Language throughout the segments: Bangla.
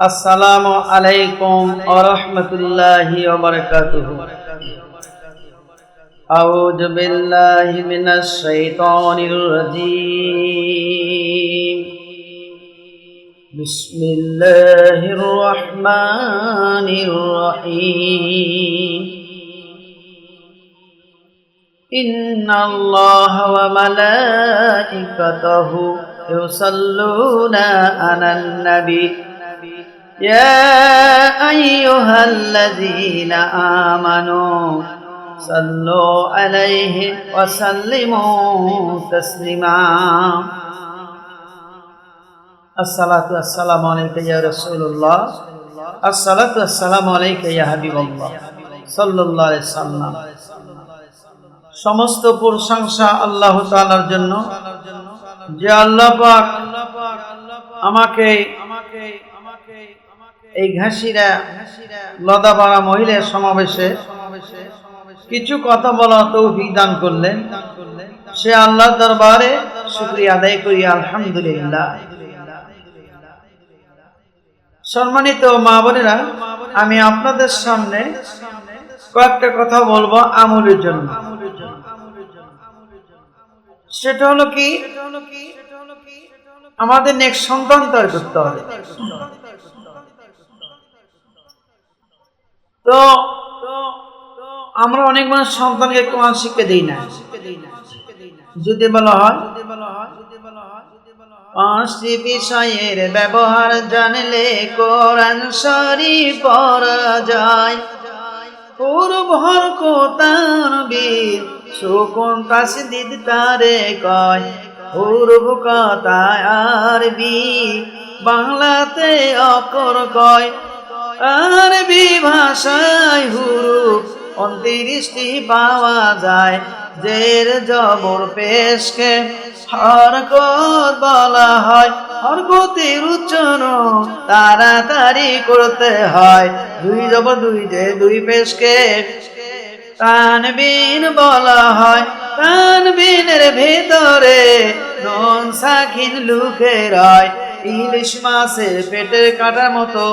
السلام عليكم ورحمة الله وبركاته. أعوذ بالله من الشيطان الرجيم. بسم الله الرحمن الرحيم. إن الله وملائكته يصلون على النبي. يا أيها الذين آمنوا صلوا عليه وسلموا تسليما الصلاة والسلام عليك يا رسول الله الصلاة والسلام عليك يا حبيب الله صلى الله عليه وسلم সমস্ত প্রশংসা আল্লাহ তাআলার জন্য যে আল্লাহ পাক আমাকে এই ঘাসিরা, লদাপাড়া মহিলা সমাবেশে কিছু কথা বলা তৌফিক দান করলেন। সে আল্লাহ দরবারে শুক্রিয়া আদায় করি, আলহামদুলিল্লাহ। সম্মানিত মা বোনেরা, আমি আপনাদের সামনে কয়েকটা কথা বলব আমলের জন্য। সেটা হলো কি, আমাদের নেক্সট সন্তান তৈরি করতে হবে। তো, আমরা অনেক মানুষ সন্তানকে কোরআন শিখতে দিই না। যদি বলা হয় পাঁচটি বিষয়ের ব্যবহার জানলে কোরআন শরী পড়া যায়। পূর্বর কোতার বীর সুকুন তাসদিদ তারে কয় পূর্ব কথায় আরবি বাংলাতে অকর কয়। আরবি ভাষায় হুরুফ উনত্রিশটি পাওয়া যায়। জের জবর পেশকে হরকত বলা হয়। হরকতের উচ্চারণ তাড়াতাড়ি করতে হয়। দুই জবর দুই যে দুই পেশকে তানবিন বলা হয়। তানবিনের ভেতরে নন সাকিন লুকে রয়। ইলিশ মাছের পেটের কাটার মতো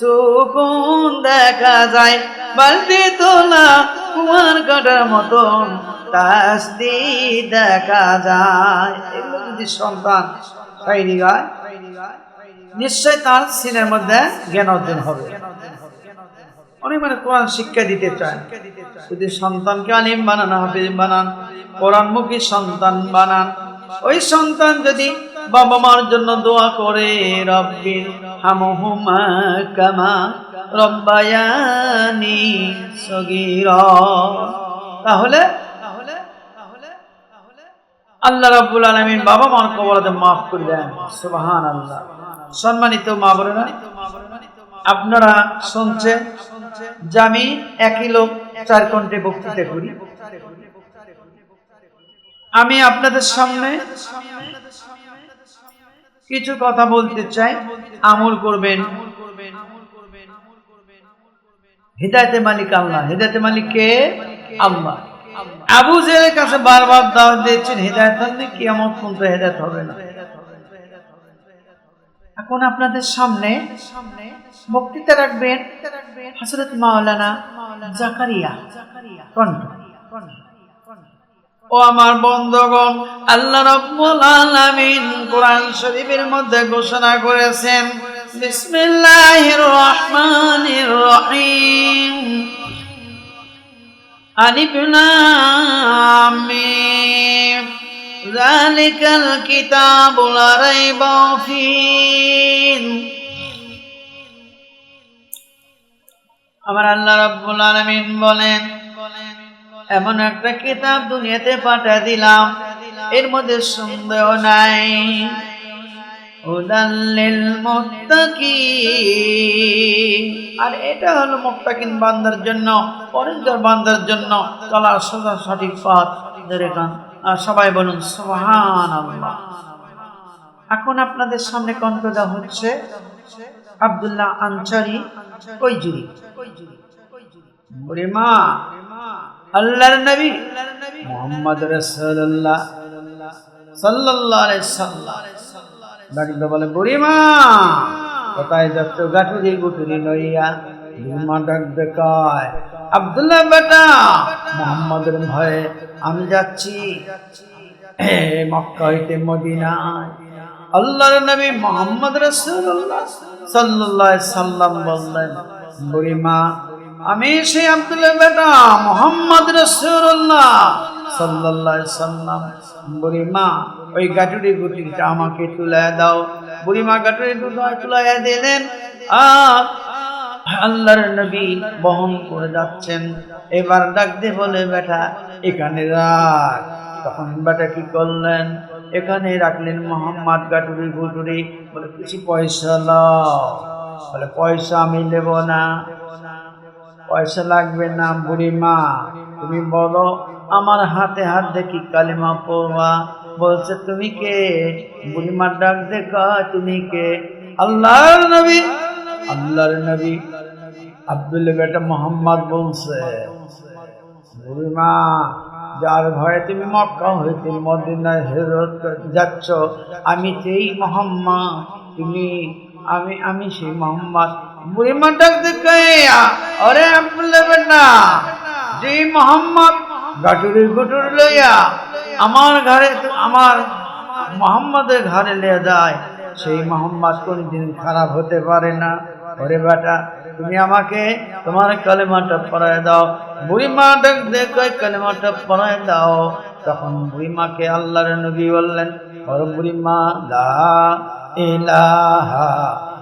চোকুন দেখা যায়, বালতি তোলা কুমার কাটার মতন, তাস্তি দেখা যায়। এগুলো যদি সন্তান শাইরি গায় নিশ্চয় তার সিনের মধ্যে জ্ঞান অর্জন হবে। অনেক মানে কোরআন শিক্ষা দিতে চায়। যদি সন্তানকে আলিম বানানো হবে, বানান। কোরআনমুখী সন্তান বানান। ওই সন্তান যদি বাবা মার জন্য দোয়া করে রব্বির হামহুমা কামা রব্বায়ানি সগীর। তাহলে, আল্লাহ রাব্বুল আলামিন বাবা মার কবরতে মাফ করে দেন। সুবহান আল্লাহ সম্মানিত মা বোনেরা, আপনারা শুনছেন যে আমি একই লোক চার কণ্ঠে বক্তৃতা করি। আমি আপনাদের সামনে কিছু কথা বলতে চাই, আমল করবেন। হৃদায়তে মালিক আল্লাহ। হৃদায়তে মালিক কে? আল্লাহ। আবু জেলের কাছে বারবার দাওয়াত দিয়েছেন, হৃদায়ত হলে কি এমন পর্যন্ত হৃদায়ত হবে না। এখন আপনাদের সামনে বক্তৃতা রাখবেন হজরত মাওলানা জাকারিয়া কণ্ঠ। ও আমার বন্ধগণ, আল্লাহ রাব্বুল আলামিন কোরআন শরীফের মধ্যে ঘোষণা করেছেন, বিসমিল্লাহির রহমানির রহিম। আলিফ লাম মিম। যালিকাল কিতাবু লা আমার আল্লাহ রাব্বুল আলামিন বলেন এমন একটা কিতাব দুনিয়াতে পাঠা দিলাম। এর মধ্যে সন্দেহ নাই। হুদাল্লিল মুত্তাকিন। আর এটা হলো মুত্তাকিন বান্দার জন্য, পরিষ্কার বান্দার জন্য চলার সোজা সঠিক পথ ধরে গান আর সবাই বলুন, সুবহানাল্লাহ। এখন আপনাদের সামনে কণ্ঠ দেওয়া হচ্ছে আব্দুল্লাহ আনসারি কৈজুরি। মা আল্লাহর নবী মোহাম্মদ আলাইহি সাল্লাম। ডাকতে বলে বুড়িমা কোথায় যাচ্ছ? গাঠুরি গুটুরি লইয়া? ডাক দেখায় আব্দুল্লাহ বেটা, মোহাম্মদের ভয়ে আমি যাচ্ছি। মক্কা হইতে মদিনায়। আল্লাহর নবী মোহাম্মদ রাসূলুল্লাহ সাল্লাল্লাহু আলাইহি সাল্লাম বললেন বুড়িমা আমি সেই আব্দুল্লাহ বেটা মোহাম্মদ রাসূলুল্লাহ সাল্লাল্লাহু আলাইহি সাল্লাম। বুড়িমা ওই গাটুরি গুটিটা আমাকে তুলে দাও। বুড়িমা গাটুরি গুটিটা তুলে দিলেন আর আল্লাহর নবী বহন করে যাচ্ছেন। এবার ডাক দিয়ে বলে, বেটা, এখানে রাখ। তখন বেটা কি করলেন? এখানে রাখলেন মোহাম্মদ গাটুরি গুটুরি বলে, কিছু পয়সা লাও। বলে, পয়সা আমি নেব না। পয়সা লাগবে না বুড়িমা তুমি বলো, আমার হাতে হাত দেখি কালিমা পড়বা বলছে, তুমি কে? বুড়িমার ডাক দেখা তুমি কে? আল্লাহর নবী। আল্লাহর নবী। আব্দুল বেটা মোহাম্মদ বলছে বুড়িমা যার ভয়ে তুমি মক্কা হইতে মদিনায় হেরত যাচ্ছ, আমি সেই মোহাম্মদ। তুমি, আমি আমি সেই মোহাম্মদ। বুড়িমা ডাক দেখে আরে আব্দুল বেটা যে মোহাম্মদ গাটুরি গুটুর লইয়া আমার ঘরে, আমার মোহাম্মদের ঘরে লিয়ে যায়, সেই মোহাম্মদ কোনদিন খারাপ হতে পারে না। ওরে বেটা, তুমি আমাকে তোমার কালেমাটা পড়ায় দাও। বুড়িমা ডাক দেখে কালেমাটা পড়ায় দাও। তখন বুড়িমাকে আল্লাহর নবী বললেন, ওর বুড়িমা, লা ইলাহা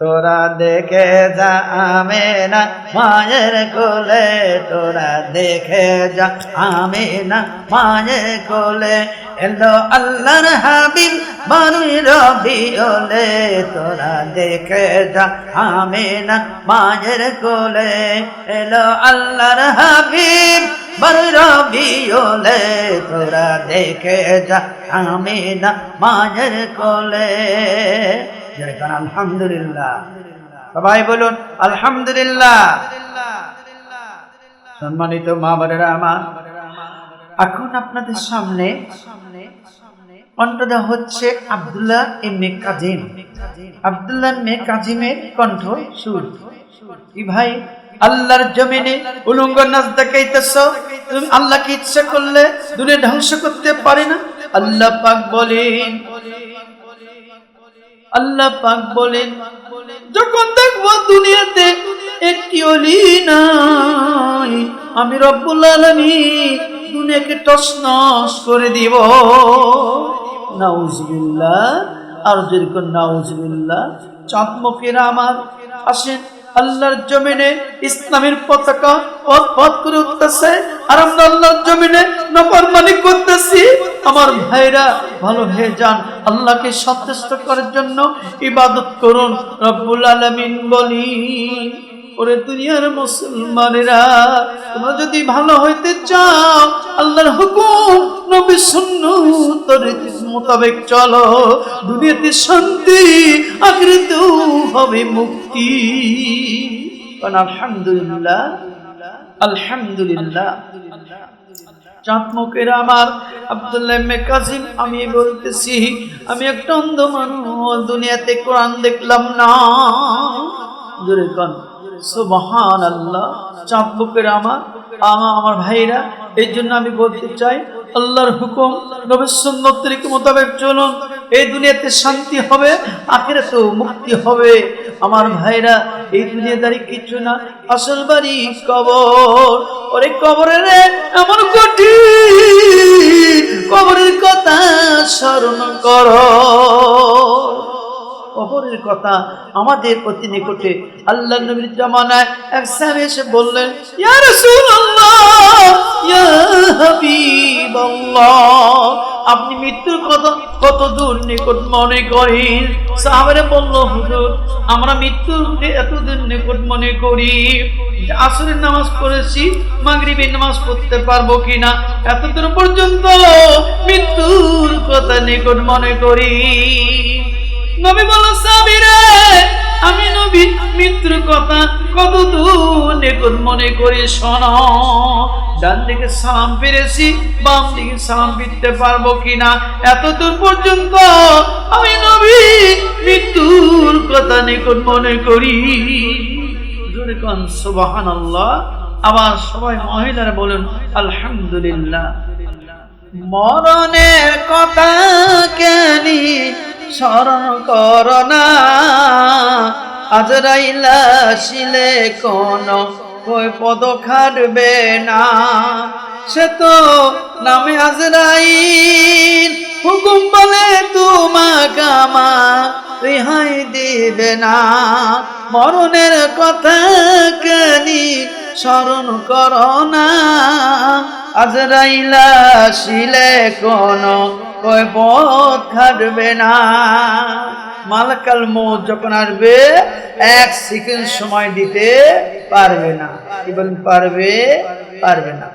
তোরা দেখে যা আমি না মায়ের কোলে, তোরা দেখে যা আমি না মায়ের কোলে। এলো আল্লাহর হাবিব বানুই রবি ওলে, তোরা দেখে যা আমি না মায়ের কোলে। এলো আল্লাহর হাবিব বানুই রবি ওলে, তোরা দেখে যা আমি না মায়ের কোলে। আলহামদুলিল্লাহ। সবাই বলুন, আলহামদুলিল্লাহ। সম্মানিত মা বোনেরা আমার, এখন আপনাদের সামনে কণ্ঠটা হচ্ছে কাজিম। কাজিমের কণ্ঠ সুর। কি ভাই, আল্লাহর জমিনে উলঙ্গ নাচ দেখাইতেছ? আল্লাহকে ইচ্ছা করলে দুনিয়া ধ্বংস করতে পারে না? আল্লাহ পাক বলেন আল্লাহ পাক বলেন, যখন দেখব দুনিয়াতে একটি অলি নাই, আমি রব্বুল আলামিন দুনিয়াকে টসনস করে দিব। নাউজুবিল্লাহ, আর যেরকম নাউজুবিল্লাহ চাঁদমকেরা আমার আসেন। আল্লাহর জমিনে ইসলামের পতাকা পথ পথ করে উঠতেছে। আর আমরা আল্লাহর জমিনে নফরমানি করতেছি। আমার ভাইরা, ভালো হয়ে যান। আল্লাহকে সন্তুষ্ট করার জন্য ইবাদত করুন। রব্বুল আলামিন বলি ওরে দুনিয়ার মুসলমানেরা, তোমরা যদি ভালো হইতে চাও, আল্লাহর হুকুম নবী সুন্নতের মোতাবেক চলো। দুনিয়াতে শান্তি, আখেরাতেও হবে মুক্তি। কারণ আলহামদুলিল্লাহ আলহামদুলিল্লাহ। চাঁদমুখের আমার আব্দুল্লাহ কাসিম, আমি বলতেছি, আমি একটা অন্ধ মানুষ, দুনিয়াতে কোরআন দেখলাম না। জোরে কন সুবহান আল্লাহ চাঁদমুখের আমার আমা- আমার ভাইরা এই জন্য আমি বলতে চাই আল্লাহর হুকুম, নবীর মোতাবেক চলুন। এই দুনিয়াতে শান্তি হবে, আখেরাতেও মুক্তি হবে। আমার ভাইরা, এই দুনিয়াদারি কিছু না। আসল বাড়ি কবর। ওরে কবরের এমন কঠিন। কবরের কথা স্মরণ কর। কবরের কথা আমাদের অতি নিকটে। আল্লাহ নবীর জামানায় এক সাহেব এসে বললেন, ইয়া রাসূলুল্লাহ আপনি মৃত্যুর কথা কত দূর নিকট মনে করেন? সাহাবারে বলল, হুজুর, আমরা মৃত্যুর এত দূর নিকট মনে করি আসরের নামাজ পড়েছি, মাগরিবের নামাজ পড়তে পারব কিনা? এত দূর পর্যন্ত মৃত্যুর কথা নিকট মনে করি। নবী বলল সাবিরে আমি মৃত্যুর কথা কত দূর মনে করে শোনো। ডান দিকে সালাম ফিরেছি, বাম দিকে সালাম ফিরতে পারব কিনা? এত দূর পর্যন্ত আমি নবী মৃত্যুর কথা নিকট মনে করি। জোরে কন সুবাহান আবার সবাই মহিলারা বলেন, আলহামদুলিল্লাহ। মরণের কথা কেনি স্মরণ করনা আজরাইলা শিলে কোন কই পদ খাটবে না। সে তো নামে আজরাইল হুকুম বলে তোমাকে আমার রেহাই দিবে না। মরণের কথা কেনি স্মরণ করো না। আজরাইলা শিলে কোন পথ খাটবে না। মালাকাল মৌত যখন আসবে, এক সেকেন্ড সময় দিতে পারবে না। এবং পারবে? পারবে না।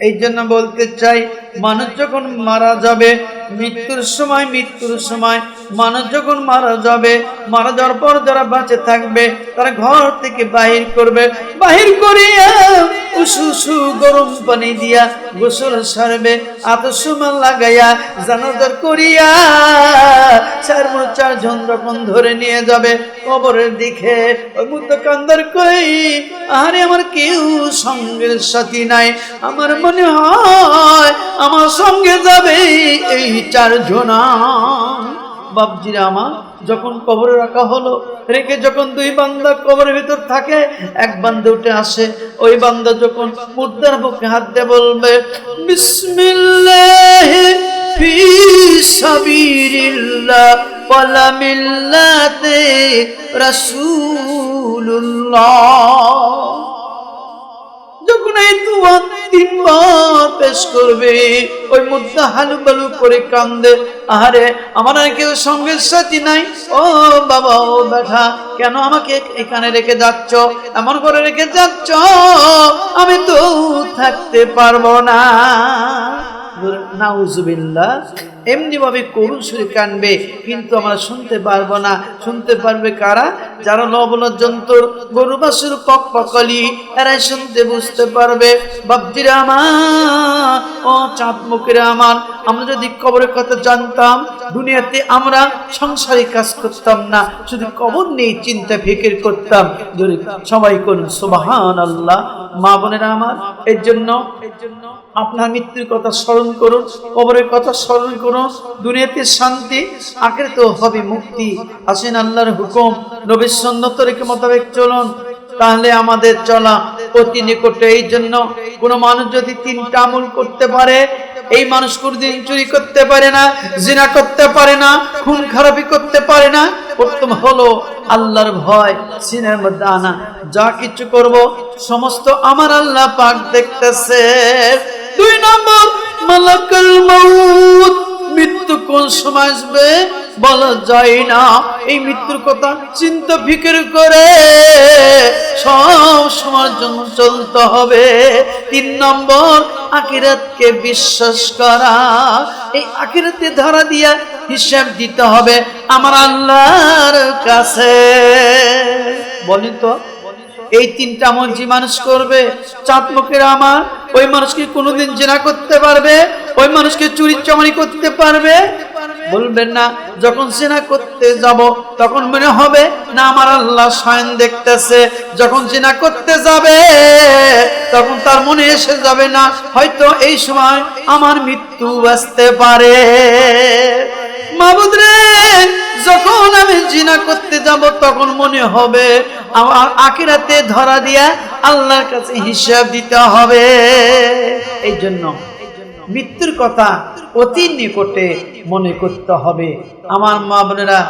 এই জন্য বলতে চাই, মানুষ যখন মারা যাবে মৃত্যুর সময় মৃত্যুর সময়। মানুষ যখন মারা যাবে, মারা যাওয়ার পর যারা বাঁচে থাকবে, তারা ঘর থেকে বাহির করবে। বাহির করিয়া উসু উসু গরম পানি দিয়া গোসল সারবে আতসুমাল লাগাইয়া জানাজার করিয়া চার মোট চারজন যখন ধরে নিয়ে যাবে। কবরের দিকে ওই মুদ্রা কান্দার কই আরে আমার কেউ সঙ্গের সাথী নাই। আমার মনে হয় আমার সঙ্গে যাবে এই চারজনা। বাবজিরা আমার যখন কবরে রাখা হলো, রেখে যখন দুই বান্দা কবরের ভিতর থাকে, এক বান্দা উঠে আসে, ওই বান্দা যখন মুদ্রার বুকে হাত দিয়ে বলবে, বিসমিল্লাহ ফি সাবিরিল্লাহ ওয়ালা মিল্লাতে রাসূলুল্লাহ। যখন এই দোয়া পেশ করবে, ওই মুদ্রা হালু বালু করে কান্দে, আহারে, আমার আর কেউ সঙ্গের সাথী নাই? ও বাবা, ও কেন আমাকে এখানে রেখে যাচ্ছ? এমন করে রেখে যাচ্ছ? আমি তো থাকতে পারব না। নাউজুবিল্লাহ। এমনি ভাবে করুণ সুরে কানবে, কিন্তু আমরা শুনতে পারব না। শুনতে পারবে কারা? যারা লবণ জন্তুর গরু বাসুর পক পকলি এরাই শুনতে বুঝতে পারবে। বাপজিরা আমার ও চাঁদ মুখের আমার আমরা যদি কবরের কথা জানতাম, দুনিয়াতে আমরা সংসারে কাজ করতাম না। শুধু কবর নিয়ে চিন্তা, ফিকির করতাম। সবাই করুন সুবাহান আল্লাহ মা বোনেরা আমার এর জন্য এর জন্য আপনার মৃত্যুর কথা স্মরণ করুন, কবরের কথা স্মরণ করুন। দুনিয়াতে শান্তি আখের তো হবে মুক্তি। আসেন আল্লাহর হুকুম, নবীর সন্ন্যত রেখে মোতাবেক চলুন। তাহলে আমাদের চলা অতি নিকটে। এই জন্য কোনো মানুষ যদি তিনটা আমল করতে পারে, এই মানুষ কোনদিন চুরি করতে পারে না, জিনা করতে পারে না, খুন খারাপি করতে পারে না। প্রথম হলো আল্লাহর ভয় সিনের মধ্যে আনা। যা কিছু করব, সমস্ত আমার আল্লাহ পাক দেখতেছে। দুই নম্বর, মালাকুল মাউত। মৃত্যু কোন সময় আসবে? বলা যায় না। এই মৃত্যুর কথা চিন্তা, ফিকির করে সব সময়ের জন্য চলতে হবে। তিন নম্বর, আখিরাতকে বিশ্বাস করা। এই আখিরাতে ধরা দিয়া হিসাব দিতে হবে আমার আল্লাহর কাছে। বলেন তো, এই তিনটা আমল মানুষ করবে, চাঁদ মুখের আমার ওই মানুষকে কোনোদিন জেনা করতে পারবে, ওই মানুষকে চুরি চামারি করতে পারবে। বলবেন না, যখন জেনা করতে যাব, তখন মনে হবে, না, আমার আল্লাহ স্বয়ং দেখতেছে। যখন জেনা করতে যাবে, তখন তার মনে এসে যাবে না, হয়তো এই সময় আমার মৃত্যু আসতে পারে। মাবুদ রে, যখন আমি জিনা করতে যাব, তখন মনে হবে আমার আকিরাতে ধরা দিয়া আল্লাহর কাছে হিসাব দিতে হবে। এই জন্য মৃত্যুর কথা অতি নিকটে মনে করতে হবে। আমার মা বোনেরা,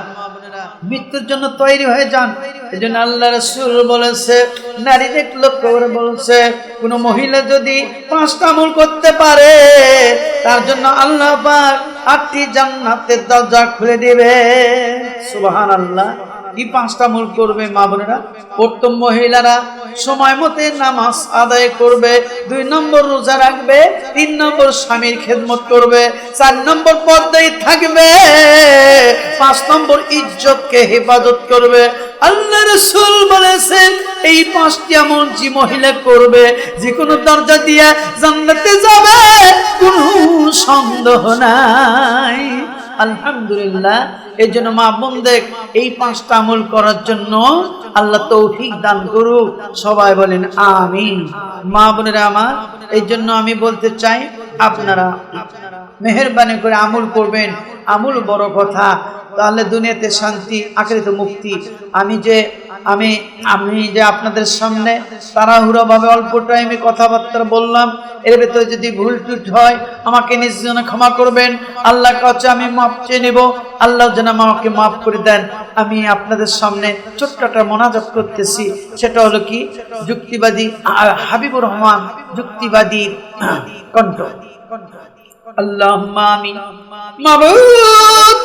মৃত্যুর জন্য তৈরি হয়ে যান। এই জন্য আল্লাহ রসুল বলেছে লক্ষ্য করে বলছে, কোন মহিলা যদি পাঁচটা আমল করতে পারে, তার জন্য আল্লাহ পাক আটটি জান্নাতের দরজা খুলে দিবে আল্লাহ কি পাঁচটা আমল করবে মা বোনেরা। প্রথম মহিলারা সময় মতে নামাজ আদায় করবে, দুই নম্বর রোজা রাখবে, তিন নম্বর স্বামীর খেদমত করবে, চার নম্বর পর্দায় থাকবে, পাঁচ নম্বর ইজ্জতকে হেফাজত করবে। আল্লাহ রসুল বলেছেন, এই পাঁচটি আমল যে মহিলা করবে যে কোনো দরজা দিয়ে জান্নাতে যাবে, কোনো সন্দেহ নাই। আলহামদুলিল্লাহ এই জন্য মা বোন দেখ এই পাঁচটা আমল করার জন্য আল্লাহ তৌফিক দান করুক। সবাই বলেন আমিন। মা বোনেরা আমার এই জন্য আমি বলতে চাই, আপনারা মেহরবানি করে আমল করবেন। আমল বড় কথা। তাহলে দুনিয়াতে শান্তি, আখেরাতে মুক্তি। আমি যে, আমি আমি যে আপনাদের সামনে তাড়াহুড়ো ভাবে অল্প টাইমে কথাবার্তা বললাম, এর ভেতরে যদি ভুল টুট হয়, আমাকে নিজ জন্য ক্ষমা করবেন। আল্লাহ কাছে আমি মাপ চেয়ে নেব। আল্লাহ যেন আমাকে মাফ করে দেন। আমি আপনাদের সামনে ছোট্ট একটা মোনাজাত করতেছি। সেটা হলো কি? যুক্তিবাদী হাবিবুর রহমান যুক্তিবাদীর কণ্ঠ। আল্লাহ আমিন। মাবুদ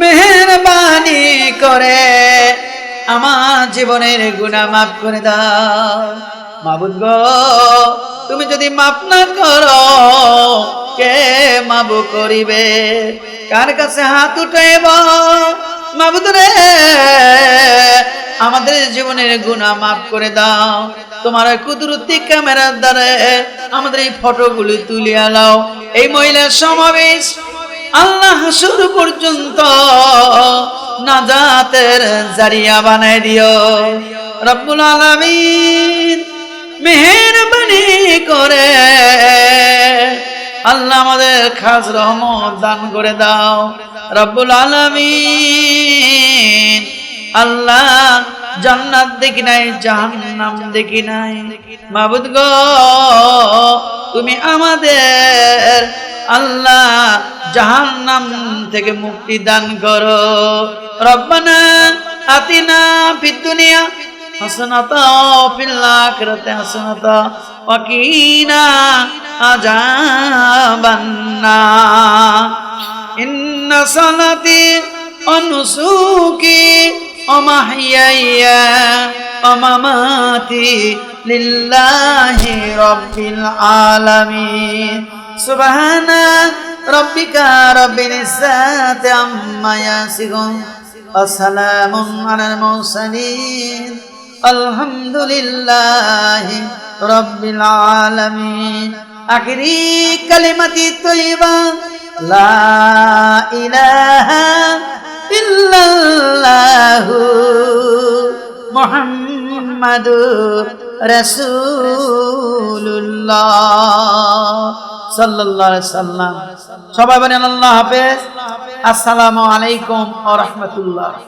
মেহরবানি করে আমার জীবনের গুনাহ মাফ করে দাও। মাবুদ গো তুমি যদি মাফ না করো কে মাবু করিবে? কার কাছে হাত উঠাইব? মাবুদ রে আমাদের জীবনের গুনাহ মাফ করে দাও। তোমার কুদরতি ক্যামেরার দ্বারা আমাদের এই ফটোগুলি তুলিয়া লাও এই মহিলার সমাবেশ আল্লাহ শুরু পর্যন্ত নাজাতের জারিয়া বানাই দিও। রব্বুল আলামিন মেহেরবানি করে আল্লাহ আমাদের খাস রহমত দান করে দাও। রব্বুল আলামিন আল্লাহ জান্নাত দেখি নাই, জাহান্নাম দেখি নাই। মাবুদ গো, তুমি আমাদের আল্লাহ জাহান্নাম থেকে মুক্তি দান করো। রব্বানা আতিনা ফিদ দুনিয়া হাসনাতা, ফিল আখিরাতি হাসনাতা, ওয়া কিনা আযাবান্নার ইন্না সালাতি ওয়া ওয়া মাহইয়ায়া ওয়া মামাতি লিল্লাহি রাব্বিল আলামিন। সুবহানা রাব্বিকা রাব্বিল ইজ্জাতি আম্মা ইয়াসিফুন ওয়া সালামুন আলাল মুরসালিন। আলহামদুলিল্লাহি রাব্বিল আলামিন। আখিরি কালিমাতি তৈবা লা ইলাহা ইল্লাল্লাহু মুহাম্মাদু রাসূলুল্লাহ সাল্লাল্লাহু আলাইহি সাল্লাম। সবাই বলেন আল্লাহ হাফেজ। আসসালামু আলাইকুম ওয়া রাহমাতুল্লাহ।